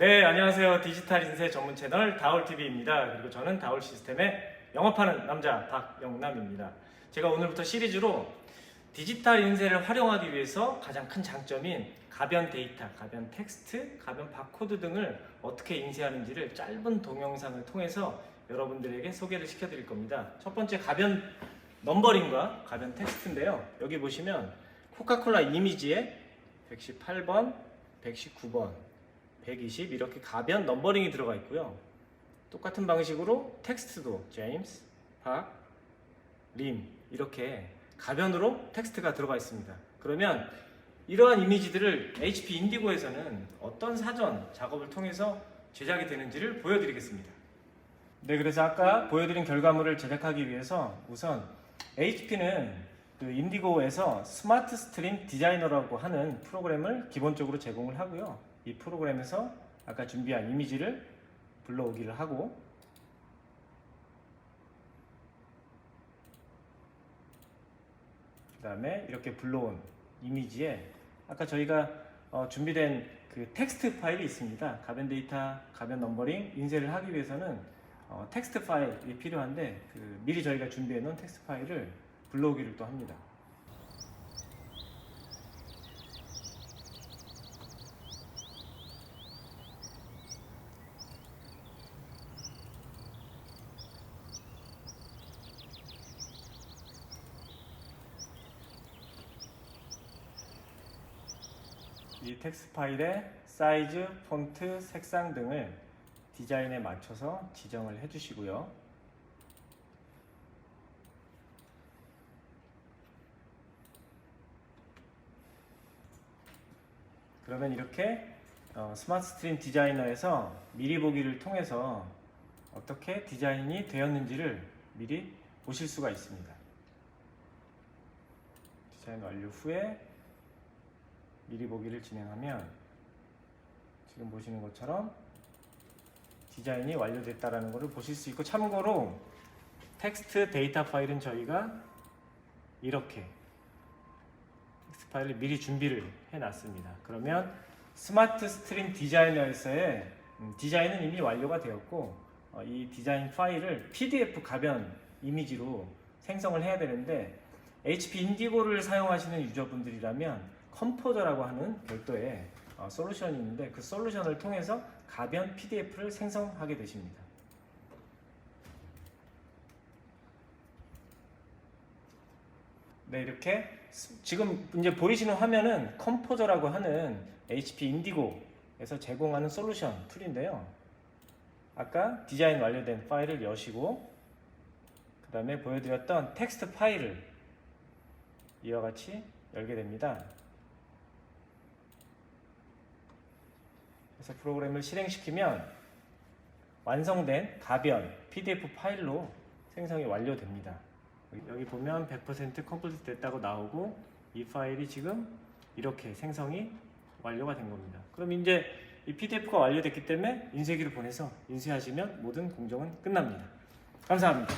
네, 안녕하세요. 디지털 인쇄 전문 채널 다울TV입니다. 그리고 저는 다울 시스템의 영업하는 남자 박영남입니다. 제가 오늘부터 시리즈로 디지털 인쇄를 활용하기 위해서 가장 큰 장점인 가변 데이터, 가변 텍스트, 가변 바코드 등을 어떻게 인쇄하는지를 짧은 동영상을 통해서 여러분들에게 소개를 시켜드릴 겁니다. 첫 번째 가변 넘버링과 가변 텍스트인데요. 여기 보시면 코카콜라 이미지에 118번, 119번, 120 이렇게 가변 넘버링이 들어가 있고요. 똑같은 방식으로 텍스트도 제임스, 박, 림 이렇게 가변으로 텍스트가 들어가 있습니다. 그러면 이러한 이미지들을 HP 인디고에서는 어떤 사전 작업을 통해서 제작이 되는지를 보여드리겠습니다. 네, 그래서 아까 보여드린 결과물을 제작하기 위해서 우선 HP는 그 인디고에서 스마트 스트림 디자이너라고 하는 프로그램을 기본적으로 제공을 하고요. 이 프로그램에서 아까 준비한 이미지를 불러오기를 하고 그 다음에 이렇게 불러온 이미지에 아까 저희가 어, 준비된 그 텍스트 파일이 있습니다. 가변 데이터, 가변 넘버링 인쇄를 하기 위해서는 어, 텍스트 파일이 필요한데 그 미리 저희가 준비해 놓은 텍스트 파일을 불러오기를 또 합니다. 이 텍스트 파일의 사이즈, 폰트, 색상 등을 디자인에 맞춰서 지정을 해주시고요. 그러면 이렇게 어, 스마트 스트림 디자이너에서 미리 보기를 통해서 어떻게 디자인이 되었는지를 미리 보실 수가 있습니다. 디자인 완료 후에 미리 보기를 진행하면 지금 보시는 것처럼 디자인이 완료됐다라는 것을 보실 수 있고 참고로 텍스트 데이터 파일은 저희가 이렇게 텍스트 파일을 미리 준비를 해놨습니다. 그러면 스마트 스트림 디자이너에서의 음, 디자인은 이미 완료가 되었고 어, 이 디자인 파일을 PDF 가변 이미지로 생성을 해야 되는데 HP 인디고를 사용하시는 유저분들이라면 컴포저라고 하는 별도의 어, 솔루션이 있는데 그 솔루션을 통해서 가변 PDF를 생성하게 되십니다. 네, 이렇게 스- 지금 이제 보이시는 화면은 컴포저라고 하는 HP 인디고에서 제공하는 솔루션 툴인데요. 아까 디자인 완료된 파일을 여시고 그 다음에 보여드렸던 텍스트 파일을 이와 같이 열게 됩니다. 그래서 프로그램을 실행시키면 완성된 가변 PDF 파일로 생성이 완료됩니다. 여기 보면 100% 컴플리트 됐다고 나오고 이 파일이 지금 이렇게 생성이 완료가 된 겁니다. 그럼 이제 이 PDF가 완료됐기 때문에 인쇄기를 보내서 인쇄하시면 모든 공정은 끝납니다. 감사합니다.